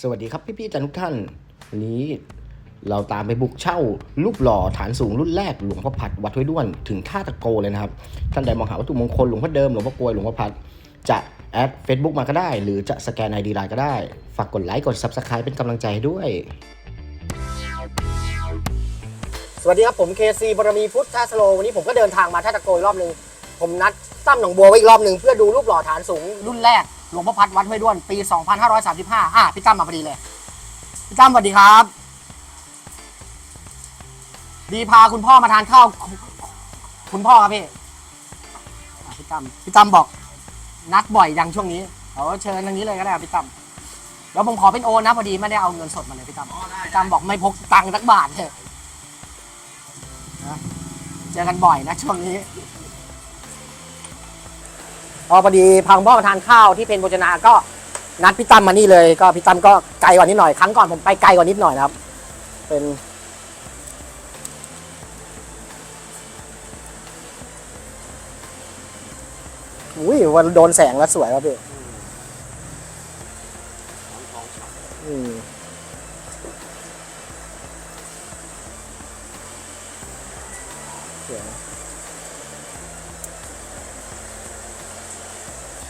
สวัสดีครับพี่ๆจันทุกท่าน วันนี้เราตามไปบุกเช่ารูปหล่อฐานสูงรุ่นแรกหลวงพ่อพัดวัดห้วยด้วนถึงท่าตะโกเลยนะครับ ท่านใดมองหาวัตถุมงคลหลวงพ่อเดิมหลวงพ่อกลวยหลวงพ่อพัดจะแอด Facebook มาก็ได้ หรือจะสแกนไอดีไลน์ก็ได้ ฝากกดไลค์กด Subscribe เป็นกำลังใจให้ด้วย สวัสดีครับผมเคซีบารมีพุทธสโลวันนี้ผมก็เดินทางมาท่าตะโกอีกรอบหนึ่งผมนัดตั้มหนองบัวไว้อีกรอบหนึ่งเพื่อดูรูปหล่อฐานสูงรุ่นแรก หลวงพ่อพัดวัดห้วยด้วนปี 2535 อะพี่ตั้มมาพอดีเลย พี่ตั้มสวัสดีครับ ดีพาคุณพ่อมาทานข้าวคุคุณพ่อครับพี่อะพี่ตั้มพี่ตั้มบอก นัดบ่อยยังช่วงนี้เอาเชิญทางนี้เลยก็ได้ครับพี่ตั้มแล้วผมขอเป็นโอนนะพอดีไม่ได้เอาเงินสดมาเลยพี่ตั้มพี่ตั้มบอกไม่พกตังค์สักบาทเลยเจอกันบ่อยนะช่วงนี้ พอพอดีพังพ่อมาทานข้าวที่เป็นโภชนาก็นัดพี่ตั้มมานี่เลยก็พี่ตั้มก็ไกลกว่านิดหน่อยครั้งก่อนผมไปไกลกว่านิดหน่อยนะครับ เป็นอุ้ยวันโดนแสงแล้วสวยครับพี่อืม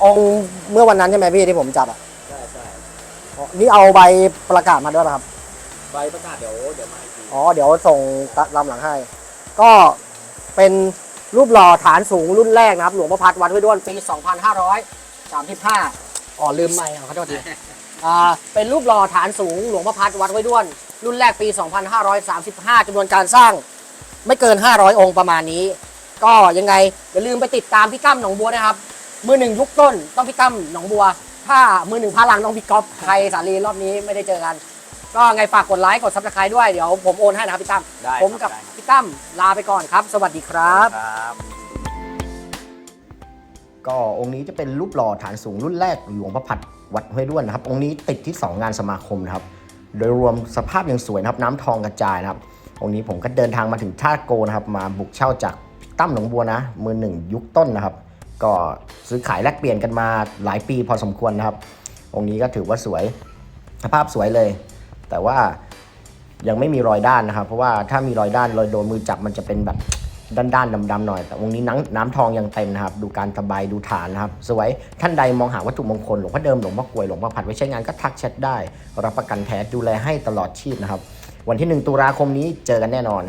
องค์เมื่อวันนั้นใช่ไหมพี่ที่ผมจับอะใช่ใช่อ๋อนี่เอาใบประกาศมาด้วยป่ะครับ ใบประกาศเดี๋ยวเดี๋ยวมาอีกทีอ๋อเดี๋ยวส่งลำหลังให้ ก็เป็นรูปหล่อฐานสูงรุ่นแรกนะครับ หลวงพ่อพัดวัดห้วยด้วนปี 2535 อ๋อลืมไม่อะขอโทษทีอ่าเป็นรูปหล่อฐานสูงหลวงพ่อพัดวัดห้วยด้วน รุ่นแรกปี 2535จำนวนการสร้างไม่เกิน 500 องค์ประมาณนี้ ก็ยังไงอย่าลืมไปติดตามพี่ตั้มหนองบัวนะครับ มือหนึ่งยุคต้นต้องพี่ตั้มหนองบัว ถ้ามือหนึ่งพาลังต้องพี่ก๊อฟใครสาลีรอบนี้ไม่ได้เจอกัน ก็ไงฝากกดไลค์กดซับสไครต์ด้วยเดี๋ยวผมโอนให้นะครับพี่ตั้มได้ผมกับพี่ตั้มลาไปก่อนครับ สวัสดีครับครับก็องค์นี้จะเป็นรูปหล่อฐานสูงรุ่นแรกหลวงพ่อพัดวัดห้วยด้วนนะครับ องค์นี้ติดที่ 2 งานสมาคมนะครับ โดยรวมสภาพยังสวยนะครับ น้ำทองกระจายนะครับ องค์นี้ผมก็เดินทางมาถึงท่าโกนะครับ มาบุกเช่าจากพี่ตั้มหนองบัวนะ มือหนึ่งยุคต้นนะครับ ก็ซื้อขายแลกเปลี่ยนกันมาหลายปีพอสมควรนะครับ องค์นี้ก็ถือว่าสวยสภาพสวยเลย แต่ว่ายังไม่มีรอยด้านนะครับ เพราะว่าถ้ามีรอยด้านรอยโดนมือจับมันจะเป็นแบบด้านๆดำๆหน่อย แต่วงนี้น้ำน้ำทองยังเต็มนะครับ ดูการตะไบดูฐานนะครับ สวย ท่านใดมองหาวัตถุมงคลหลวงพ่อเดิมหลวงพ่อกลวยหลวงพ่อผัดไว้ใช้งานก็ทักแชทได้ รับประกันแท้ดูแลให้ตลอดชีพนะครับ วันที่ 1 ตุลาคมนี้เจอกันแน่นอน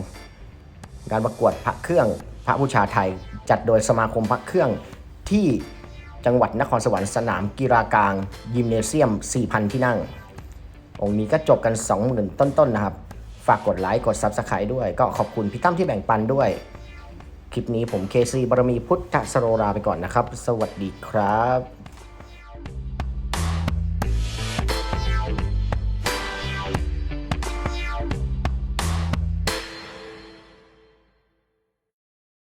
การประกวดพระเครื่องพระบูชาไทย จัดโดยสมาคมพระเครื่อง ที่จังหวัดนครสวรรค์สนามกีฬากลาง ยิมเนเซียม 4,000 ที่นั่ง องค์นี้ก็จบกัน 20,000 ต้นๆนะครับ ฝากกดไลค์กด Subscribe ด้วย ก็ขอบคุณพี่ตั้มที่แบ่งปันด้วย คลิปนี้ผมเคซีบารมีพุทธสโรราไปก่อนนะครับ สวัสดีครับ